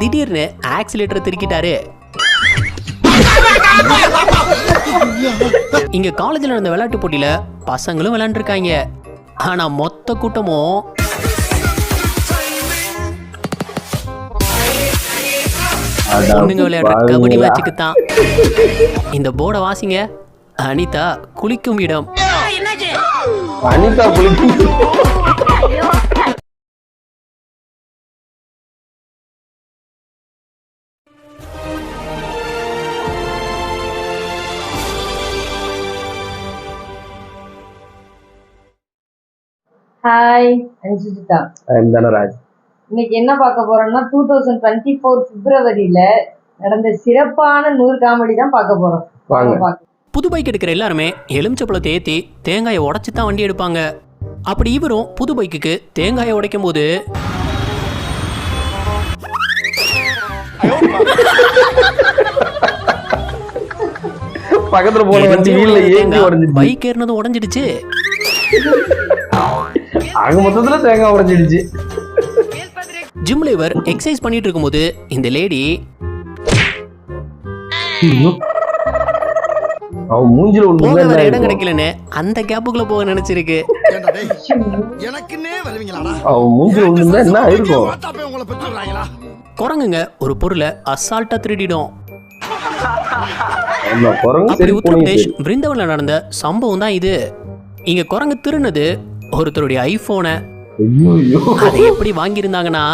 திடீர்னு ஆக்சிலேட்டரை திருக்கிட்டாரு. இங்க காலேஜ்ல நடந்த விளையாட்டு போட்டியில பசங்களும் விளையாண்டுருக்காங்க. ஆனா மொத்த கூட்டமும் பொண்ணுங்க விளையாடுற கபடி மேட்சுக்கு தான் இந்த போர்டை வாசிங்க. அனிதா குளிக்கும் இடம். அனிதா குளிக்கும் ஹாய் ஐம் சுஜிதா தனராஜ் இன்னைக்கு என்ன பார்க்க போறோம்னா டூ தௌசண்ட் டுவெண்ட்டி ஃபோர் பிப்ரவரியில நடந்த சிறப்பான நூறு காமெடி தான் பார்க்க போறோம். வாங்க. புது பைக் எடுக்கிற எல்லாருமே எலுமிச்சப்பழத்தை ஏற்றி தேங்காயை உடைச்சி தான் வண்டி எடுப்பாங்க. அப்படி இவரும் புது பைக்குக்கு தேங்காயை உடைக்கும் போது பக்கத்துல போன வண்டி வீல்ல ஏங்கி உடஞ்சிடுச்சு. பைக் ஏறினதும் உடஞ்சிடுச்சு. ஆக மொத்தத்துல தேங்காய் உடைஞ்சிடுச்சு. ஜிம்ல இவர் எக்ஸசைஸ் பண்ணிட்டு இருக்கும்போது இந்த லேடி அவன் மூஞ்சில போக ஒண்ணு வேற இடம் கிடைக்கலன்னு அந்த கேப்புக்குள்ள போக நினைச்சிருக்கு. ஏண்டா டேய், எனக்குன்னே வருவீங்களாடா அவன் மூஞ்சில ஒண்ணு என்ன ஆயிருக்கும்? பார்த்தாப்பே உங்களை பெற்றுறாங்களா குரங்குங்க ஒரு பொருளை அசால்ட்டா திருடிடும். அப்படி உத்தரப்பிரதேஷ் பிருந்தாவன்ல நடந்த சம்பவம் தான் இது. இங்க குரங்கு திருநது ஒருத்தருடைய ஐபோனை அதை எப்படி வாங்கியிருந்தாங்கன்னா?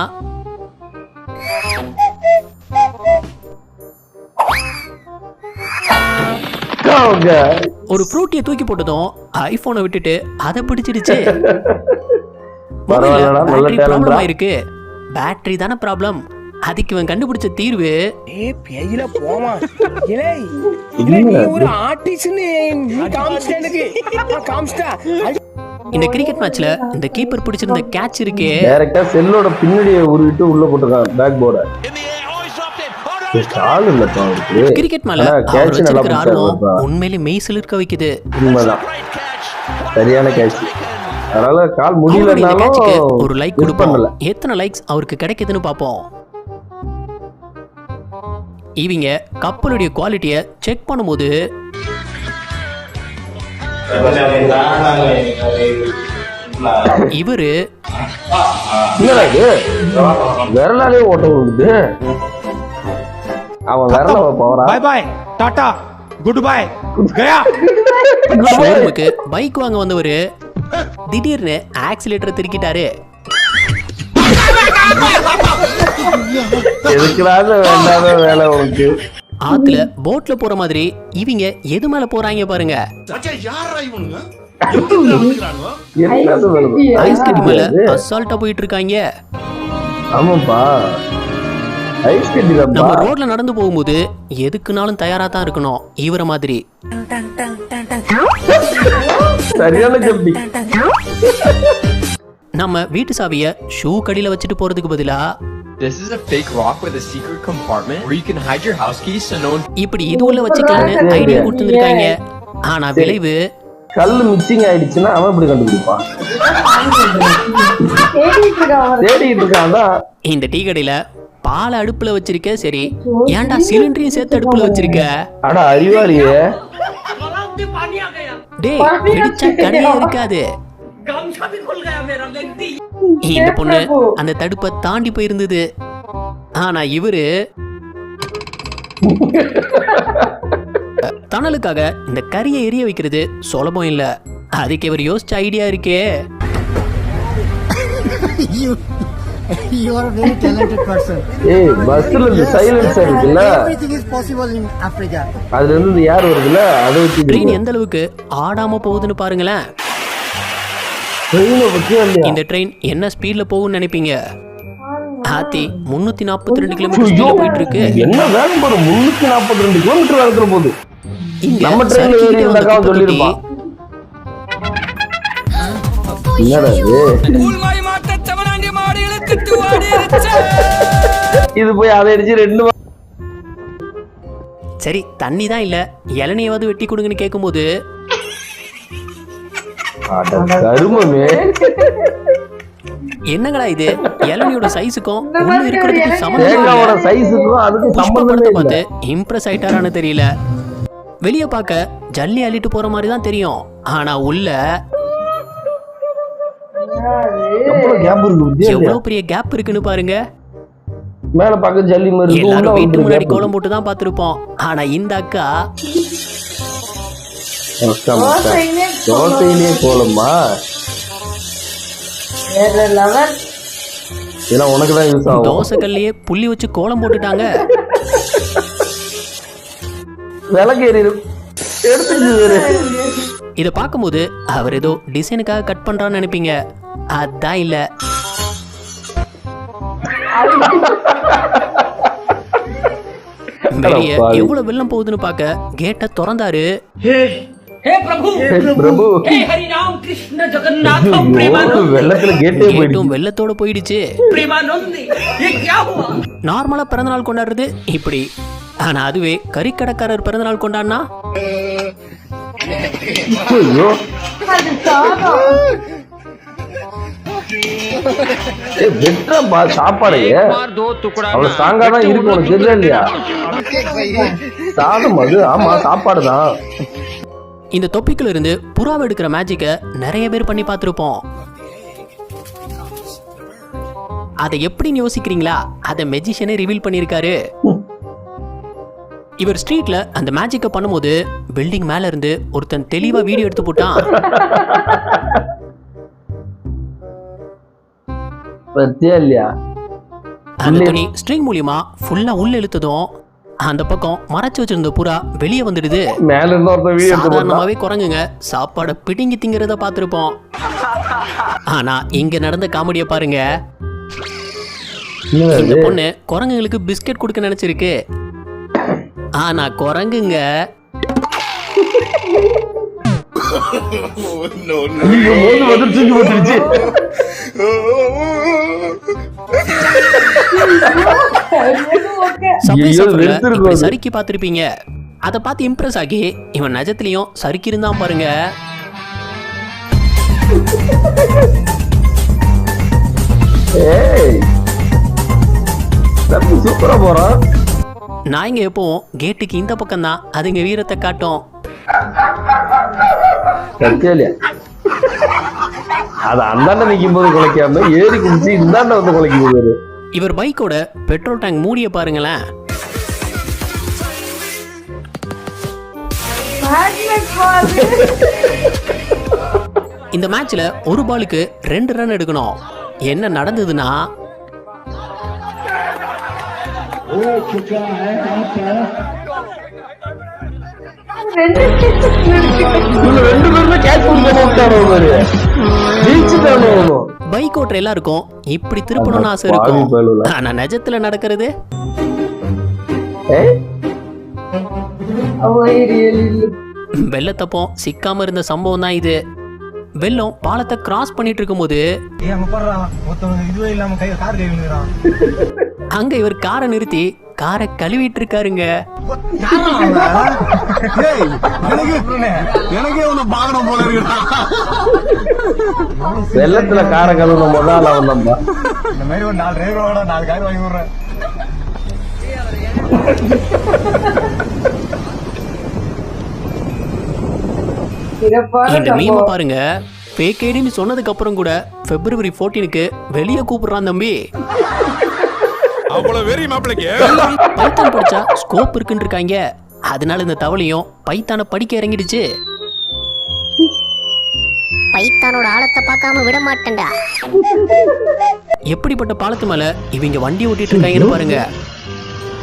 ஒரு ஃப்ரூட்டியை தூக்கி போட்டதும் ஐபோனை விட்டுட்டு அதை பிடிச்சிடுச்சு. பரவாயில்லடா, நல்ல பேட்டரி ப்ராப்ளம் தான். ஆயிருக்கு. பேட்டரி தானே ப்ராப்ளம் அதுக்கு இவன் கண்டுபிடிச்ச தீர்வு ஏ பேயில போமா. இலே இல்ல நீ ஒரு ஆர்டிஸ்ட்னு நீ எனக்கு. இந்த கிரிக்கெட் மேட்ச்ல இந்த கீப்பர் பிடிச்சிருந்த கேட்ச் இருக்கே. டைரக்டா செல்லோட பின்னாடியே உருவிட்டு உள்ள போட்டிருக்கான் பேக் போர்ட கிரிக்கெட் மேல அவர் வச்சிருக்கிற ஆர்வம். உண்மையிலே மெய் சிலிர்க்க வைக்குது. உண்மைதான். சரியான கேட்ச் அதனால கால் முடியலனாலும் ஒரு லைக் கொடுப்போம். பண்ணல. எத்தனை லைக்ஸ் அவருக்கு கிடைக்குதுன்னு பார்ப்போம். இவங்க கப்பலுடைய குவாலிட்டியை செக் பண்ணும்போது இவரு என்னடா இது? விரலாலே ஓட்ட விடுது அவன் விரல போறான் bye bye tata good bye Gaya. ஷோரூமுக்கு பைக் வாங்க வந்தவரு திடீர்னு ஆக்சிலேட்டர் திருக்கிட்டாரு. எதுக்குடாத வேண்டாத வேலை உனக்கு. ஆத்துல போட்ல போற மாதிரி இவங்க எது மேல போறாங்க பாருங்க? ஐஸ் கட்டி மேல? அசால்ட்டா போயிட்டு இருக்காங்க ஆமாப்பா. நம்ம ரோட்ல நடந்து போகும்போது எதுக்குனாலும் தயாரா தான் இருக்கணும். இவரை மாதிரி. நம்ம வீட்டு சாவிய ஷூ கடியில வச்சுட்டு போறதுக்கு பதிலா This is a fake rock with a secret compartment where you can hide your house keys so no one. இப்படி இது உள்ள வச்சுக்கலாம்னு ஐடியா கொடுத்துருக்காங்க. ஆனா விளைவு. கல்லு மிக்சிங் ஆயிடுச்சுன்னா அவன் இப்படி கண்டுபிடிப்பான்? தேடிட்டு இருக்கான் இந்த டீ கடையில பால் அடுப்புல வச்சிருக்க சரி ஏன்டா சிலிண்டரையும் சேர்த்து அடுப்புல வச்சிருக்க? அட அறிவாளியே. டேய் வெடிச்சா கடையே இருக்காது. இந்த பொண்ணு அந்த தடுப்பை தாண்டி போயிருந்தது. ஆனா இவரு தணலுக்காக இந்த கரியை எரிய வைக்கிறது சுலபம் இல்ல. அதுக்கு இவர் யோசிச்ச ஐடியா இருக்கே. எந்த அளவுக்கு ஆடாம போகுதுன்னு பாருங்களேன். இந்த ட்ரெயின் என்ன ஸ்பீட்ல போகும்னு நினைப்பீங்க? ஆத்தி முன்னூத்தி நாற்பத்தி ரெண்டு கிலோமீட்டர் ஸ்பீட்ல போயிட்டு இருக்கு என்ன வேகம் போறோம் முன்னூத்தி நாற்பத்தி ரெண்டு கிலோமீட்டர் வேகத்துல போகுது நம்ம ட்ரெயின்ல ஏறி சொல்லியிருப்பான். என்னடா இது? இது போய் அதை அடிச்சு ரெண்டு சரி தண்ணி தான் இல்ல. இளநியாவது வெட்டி கொடுங்கன்னு கேட்கும்போது கருமமே என்னங்கடா இது? இளநியோட சைஸுக்கும் உள்ள இருக்கிறதுக்கு இல்ல. சைஸுக்கும் சம்பந்தமே படத்தை இல்லை. பார்த்து இம்ப்ரெஸ் ஆயிட்டாரான்னு தெரியல. வெளிய பார்க்க ஜல்லி அள்ளிட்டு போற மாதிரி தான் தெரியும். ஆனா உள்ள எவ்வளவு பெரிய கேப் இருக்குன்னு பாருங்க. மேல பார்க்க ஜல்லி மாதிரி எல்லாரும் வீட்டு முன்னாடி கோலம் போட்டு தான் பார்த்திருப்போம். ஆனா இந்த அக்கா. தோசையிலே லெவல். இதெல்லாம் உனக்கு தான் யூஸ் ஆகும். தோசை கல்லையே புள்ளி வச்சு கோலம் போட்டுட்டாங்க. விளக்கு எறியும் எடுத்துட்டு வேறு இத பார்க்கும்போது அவர் ஏதோ டிசைனுக்காக கட் பண்றான்னு நினைப்பீங்க. அதான் இல்ல. வெளிய. எவ்வளவு வெள்ளம் போகுதுன்னு பார்க்க கேட்டை திறந்தாரு. பிரபு ஐயோ, வெள்ளத்துல கேட்டே போயிடுச்சு கேட்டும் வெள்ளத்தோட போயிடுச்சு நார்மலா பிறந்தநாள் கொண்டாடுறது இப்படி ஆனா அதுவே கறிக்கடைக்காரர் பிறந்தநாள் கொண்டாடினா வெட்டுறா சாப்பாடு அவ்வளவு ஸ்ட்ராங்கா தான் இருக்கு உனக்கு தெரியல இல்லையா சாதம் அது ஆமா சாப்பாடு தான் இந்த தொப்பிக்குள்ள இருந்து புறாவை எடுக்கிற மேஜிக்க நிறைய பேர் பண்ணி பார்த்திருப்போம். அதை எப்படின்னு யோசிக்கிறீங்களா? அதை மெஜிஷியனே ரிவீல் பண்ணியிருக்காரு. இவர் ஸ்ட்ரீட்ல அந்த மேஜிக்கை பண்ணும்போது பில்டிங் மேல இருந்து ஒருத்தன் தெளிவா வீடியோ எடுத்து போட்டான். இல்லையா? அந்த துணி ஸ்ட்ரிங் மூலியமா ஃபுல்லா உள்ள இழுத்ததும் அந்த பக்கம் மறைச்சு வச்சிருந்த புறா வெளியே வந்துடுது. சாதாரணமாவே குரங்குங்க. சாப்பாடை பிடுங்கி திங்கிறத பார்த்திருப்போம். ஆனா இங்க நடந்த காமெடியை பாருங்க. இந்த? பொண்ணு குரங்குங்களுக்கு பிஸ்கட் கொடுக்க நினைச்சிருக்கு. ஆனா குரங்குங்க. ஐயோ, சறுக்கி பார்த்திருப்பீங்க. அதை பார்த்து இம்ப்ரெஸ் ஆகி இவன் நிஜத்துலயும் சறுக்கி இருந்தான் பாருங்க சூப்பரா போறான். நான் இங்க எப்பவும் கேட்டுக்கு இந்த பக்கம் தான் அதுங்க வீரத்தை காட்டும். அது அந்தாண்ட நிக்கும் போது குலைக்காம ஏறி குடிச்சு இந்தாண்ட வந்து குலைக்கும் போது இவர் பைக்கோட பெட்ரோல் டேங்க் மூடிய பாருங்களேன். இந்த மேட்ச்ல ஒரு பாலுக்கு ரெண்டு ரன் எடுக்கணும். என்ன நடந்ததுன்னா. பைக் ஓட்டுற எல்லாருக்கும் இப்படி திருப்பணும்னு ஆசை இருக்கும். ஆனா நிஜத்துல நடக்கிறது? ஏய் வெள்ளத்தப்பம் சிக்காம இருந்த சம்பவம் தான் இது. வெள்ளம் பாலத்தை கிராஸ் பண்ணிட்டு இருக்கும்போது அங்க இவர் காரை நிறுத்தி காரை கழுவிட்டு இருக்காருங்க வெள்ளத்துல கார கழுவுன முதல் அவன் இந்த மாதிரி ஒரு நாலு டிரைவரோட நாலு கார் வாங்கி விடுறேன் இந்த மீம பாருங்க. ஃபேக் ஐடின்னு சொன்னதுக்கு அப்புறம் கூட பிப்ரவரி 14க்கு வெளியே கூப்பிடுறான் தம்பி. அவ்வளவு வெறி மாப்பிளைக்கு. பைத்தான் படிச்சா ஸ்கோப் இருக்குன்னு இருக்காங்க அதனால இந்த தவளையும் பைத்தானை படிக்க இறங்கிடுச்சு. பைத்தானோட ஆழத்தை பார்க்காம விட மாட்டேன்டா. எப்படிப்பட்ட பாலத்து மேல இவங்க வண்டி ஓட்டிட்டு இருக்காங்கன்னு பாருங்க.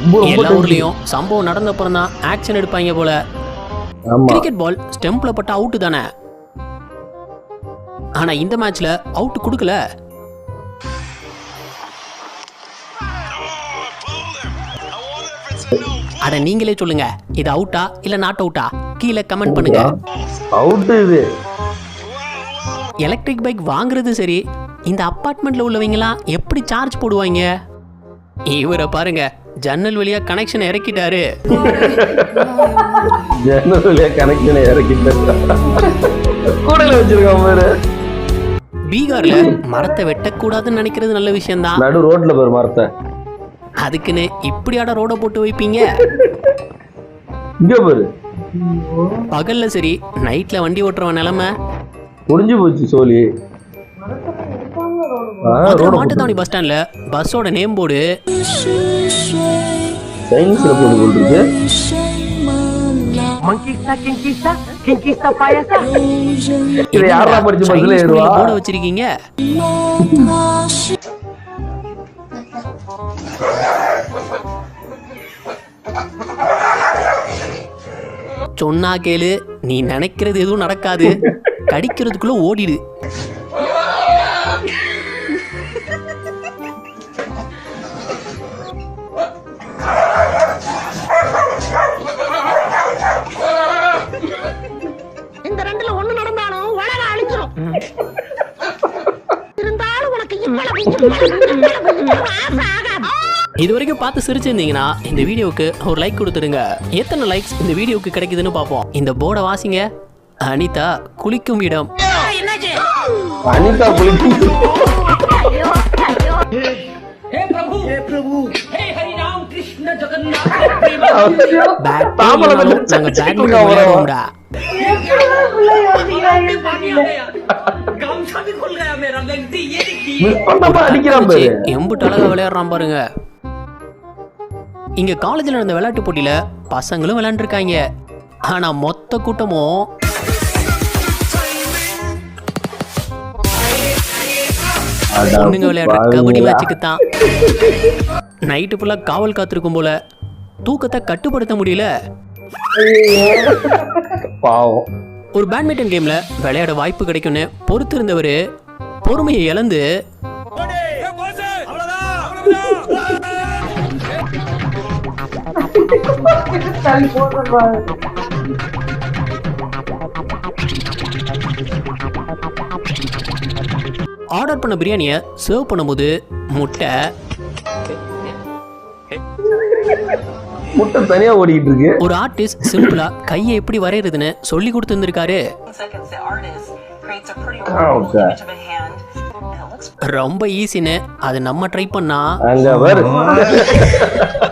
ரொம்ப ரொம்ப எல்லா. ஊர்லயும் சம்பவம் நடந்த அப்புறம் தான் ஆக்ஷன் எடுப்பாங்க போல. ஆமா. கிரிக்கெட் பால் ஸ்டெம்ப்ல பட்ட அவுட் தானே. ஆனா இந்த மேட்ச்ல அவுட் கொடுக்கல. அட நீங்களே சொல்லுங்க இது அவுட்டா இல்ல நாட் அவுட்டா கீழே கமெண்ட் பண்ணுங்க. அவுட் இது? எலக்ட்ரிக் பைக் வாங்குறது சரி இந்த அப்பார்ட்மெண்ட்ல உள்ளவங்கலாம் எப்படி சார்ஜ் போடுவாங்க? இவரை பாருங்க ஜன்னல் வழியா கனெக்ஷன் இறக்கிட்டாரு. ஜன்னல் வழியா கனெக்ஷனை இறக்கிட்டு கூடையில வச்சிருக்கான் பாரு. பீகார்ல மரத்தை வெட்டக்கூடாதுன்னு நினைக்கிறது நல்ல விஷயம்தான். நடு ரோட்ல பாரு மரத்தை. அதுக்குன்னு இப்படியாட ரோட போட்டு வைப்பீங்க? இங்க பாரு. பகல்ல சரி நைட்ல வண்டி ஓட்டுறவன் நிலைமை? முடிஞ்சு போச்சு ரோட மாட்டுத்தாவணி பஸ் ஸ்டாண்ட்ல பஸ்ஸோட நேம் போர்டு சைனீஸ்ல போட்டு போட்டுருக்கு. இதை யாரா படிச்சு பஸ்ல ஏறுவா? போர்டு வச்சிருக்கீங்க? சொன்னா கேளு நீ நினைக்கிறது எதுவும் நடக்காது. கடிக்கிறதுக்குள்ள ஓடிடு. இந்த ரெண்டுல ஒண்ணு நடந்தாலும் உலக அழிஞ்சிரும். இருந்தாலும் உனக்கு இவ்வளவு இது வரைக்கும் பார்த்து சிரிச்சிருந்தீங்கன்னா இந்த வீடியோவுக்கு ஒரு லைக் கொடுத்துடுங்க. எத்தனை லைக்ஸ் இந்த வீடியோவுக்கு கிடைக்குதுன்னு பார்ப்போம். இந்த போர்டை வாசிங்க. அனிதா குளிக்கும் இடம். அனிதா குளிக்கு பேட் தாமரை வெள்ளை நாங்க சச்சிக்கு பேட்மிண்டன் வரோம். விளையாடுவோம்டா மிஸ் பண்ணாம அடிக்கிறான் பாரு. எம்புட்டு அழகா விளையாடுறான் பாருங்க. இங்க காலேஜ்ல நடந்த விளையாட்டு போட்டியில பசங்களும் விளையாண்டுருக்காங்க. ஆனா மொத்த கூட்டமும் பொண்ணுங்க விளையாடுற கபடி மேட்சுக்கு தான். நைட்டு ஃபுல்லா காவல் காத்திருக்கும் போல தூக்கத்தை கட்டுப்படுத்த முடியல. பாவம். ஒரு பேட்மிண்டன் கேம்ல விளையாட வாய்ப்பு கிடைக்கும்னு பொறுத்திருந்தவர் பொறுமையை இழந்து தள்ளி ஆர்டர் பண்ண பிரியாணியை சர்வ் பண்ணும்போது முட்டை. முட்டை தனியா ஓடிக்கிட்டு இருக்கு ஒரு ஆர்டிஸ்ட் சிம்பிளா கையை எப்படி வரைகிறதுன்னு சொல்லி கொடுத்துருந்துருக்காரு. Oh, ரொம்ப ஈஸின்னு அது நம்ம ட்ரை பண்ணா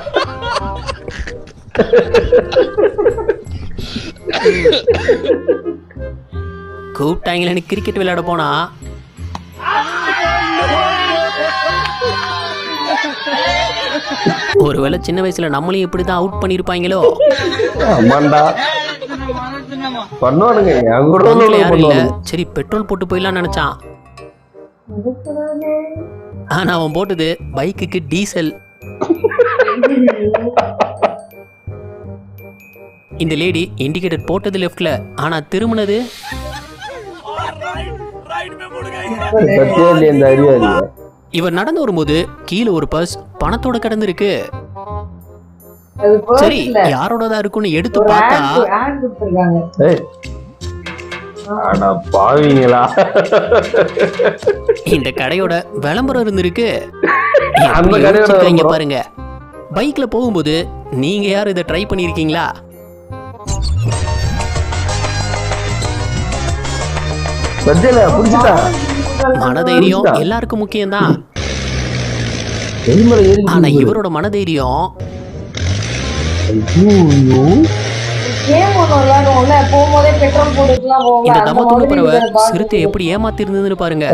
கூப்பிட்டாங்களேன்னு கிரிக்கெட் விளையாட போனா? ஒருவேளை சின்ன வயசுல நம்மளையும் இப்படிதான் அவுட் பண்ணிருப்பாங்களோ சரி பெட்ரோல் போட்டு போயிடலாம்னு நினைச்சான். ஆனா அவன் போட்டது பைக்குக்கு டீசல் இந்த லேடி இண்டிகேட்டர் போட்டது லெஃப்ட்ல ஆனா திரும்பினது? இவர் நடந்து வரும்போது கீழே ஒரு பர்ஸ் பணத்தோட கிடந்திருக்கு. அது சரி யாரோடதா இருக்குன்னு எடுத்து பார்த்தா பாவீங்களா? இந்த கடையோட விளம்பரம் இருந்திருக்கு. அந்த கடையோட. பாருங்க. பைக்ல போகும்போது நீங்க யாரும் இதை ட்ரை பண்ணிருக்கீங்களா சத்தியில புடிச்சிட்டா மனதைரியம்? எல்லாருக்கும் முக்கியம்தான். எரிமலை ஏறி ஆனா இவரோட மனதைரியம் இந்த மாதிரி பறவை சிறுத்தை எப்படி ஏமாத்தி இருந்ததுன்னு பாருங்க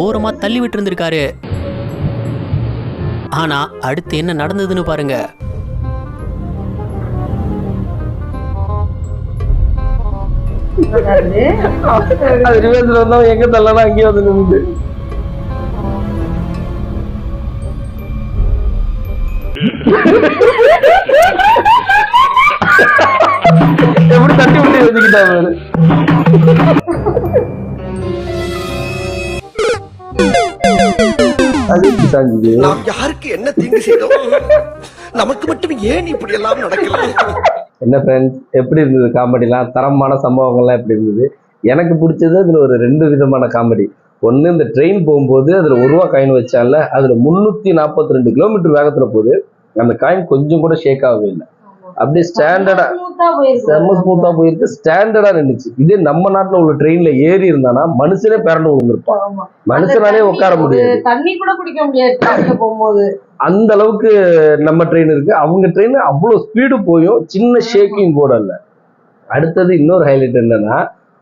ஓரமா தள்ளி விட்டு இருந்திருக்காரு ஆனா அடுத்து என்ன நடந்ததுன்னு பாருங்க நடந்தது. அது எங்க தள்ளனா அங்கேயே வந்து நின்று எப்படி தட்டி விட்டு வச்சுக்கிட்டா நாம் யாருக்கு என்ன தீங்கு செய்தோம்? நமக்கு மட்டும் ஏன் இப்படி எல்லாம் நடக்கிறது? என்ன ஃப்ரெண்ட்ஸ் எப்படி இருந்தது காமெடிலாம் தரமான சம்பவங்கள்லாம் எப்படி இருந்தது? எனக்கு பிடிச்சது அதில் ஒரு ரெண்டு விதமான காமெடி ஒன்று இந்த ட்ரெயின் போகும்போது அதில் ஒரு ரூபா காயின் வச்சால அதில் முந்நூற்றி நாற்பத்தி ரெண்டு கிலோமீட்டர் வேகத்தில் போகுது. அந்த காயின் கொஞ்சம் கூட ஷேக் ஆகவே இல்லை. அப்படியே ஸ்டாண்டர்டா செம்ம ஸ்மூத்தா போயிருக்கு. ஸ்டாண்டர்டா நின்றுச்சு இதே நம்ம நாட்டுல உள்ள ட்ரெயின்ல ஏறி இருந்தானா மனுஷனே பிறண்டு விழுந்திருப்பான். மனுஷனாலே உட்கார முடியாது. தண்ணி கூட குடிக்க முடியாது. போகும்போது. அந்த அளவுக்கு நம்ம ட்ரெயின் இருக்கு. அவங்க ட்ரெயின் அவ்வளவு ஸ்பீடு போயும். சின்ன ஷேக்கிங் கூட இல்ல அடுத்தது இன்னொரு ஹைலைட் என்னன்னா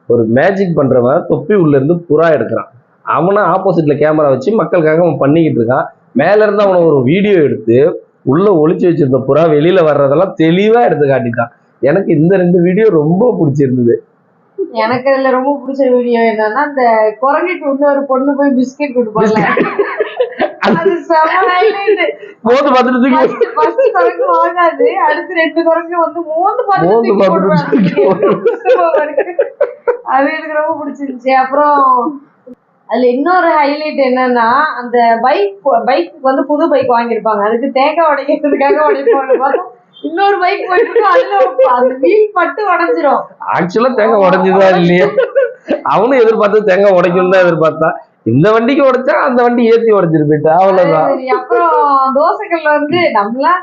ஒரு மேஜிக் பண்றவன் தொப்பி உள்ள இருந்து புறா எடுக்கிறான். அவனை ஆப்போசிட்ல கேமரா வச்சு மக்களுக்காக அவன் பண்ணிக்கிட்டு இருக்கான். மேல இருந்து அவனை ஒரு வீடியோ எடுத்து உள்ள ஒளிச்சு வச்சிருந்த புறா வெளியில வர்றதெல்லாம் தெளிவா எடுத்து காட்டிட்டான். எனக்கு இந்த ரெண்டு வீடியோ ரொம்ப பிடிச்சிருந்தது. எனக்கு அதுல ரொம்ப பிடிச்ச வீடியோ என்னன்னா அந்த குரங்கிட்டு இன்னொரு பொண்ணு போய் பிஸ்கெட் கொடுப்பாங்க அது. போது பார்த்துட்டு வாங்காது அடுத்து ரெண்டு குரங்கு வந்து மோந்து பார்த்துட்டு. அது எனக்கு ரொம்ப பிடிச்சிருந்துச்சு. அப்புறம் அதுல இன்னொரு ஹைலைட் என்னன்னா அந்த பைக் பைக்கு வந்து புது பைக் வாங்கியிருப்பாங்க. அதுக்கு தேங்காய் உடைக்கிறதுக்காக உடைப்பாங்க இன்னொரு பைக் போயிட்டு அதுல அந்த வீல் பட்டு உடைஞ்சிரும். ஆக்சுவலா தேங்காய் உடைஞ்சுதான் இல்லையே? அவனும் எதிர்பார்த்து தேங்காய் உடைக்கணும் தான் எதிர்பார்த்தான் இந்த வண்டிக்கு உடைச்சா அந்த வண்டி ஏத்தி உடைச்சிட்டு போயிட்டா. அவ்வளவுதான். அப்புறம் தோசைக்கல்ல வந்து நம்மளாம்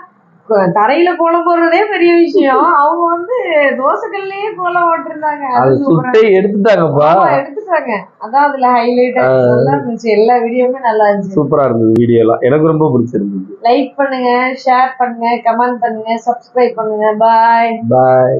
தரையில கோலம் போடுறதே பெரிய விஷயம். அவங்க வந்து தோசைக்கல்லையே கோலம் போட்டிருந்தாங்க. அது எடுத்துட்டாங்கப்பா. எடுத்துட்டாங்க. அதான் அதுல ஹைலைட் நல்லா இருந்துச்சு. எல்லா வீடியோவுமே நல்லா இருந்துச்சு. சூப்பரா இருந்தது வீடியோ எல்லாம். எனக்கு ரொம்ப பிடிச்சிருந்தது. லைக் பண்ணுங்க ஷேர் பண்ணுங்க கமெண்ட் பண்ணுங்க சப்ஸ்கிரைப் பண்ணுங்க. பாய் பாய்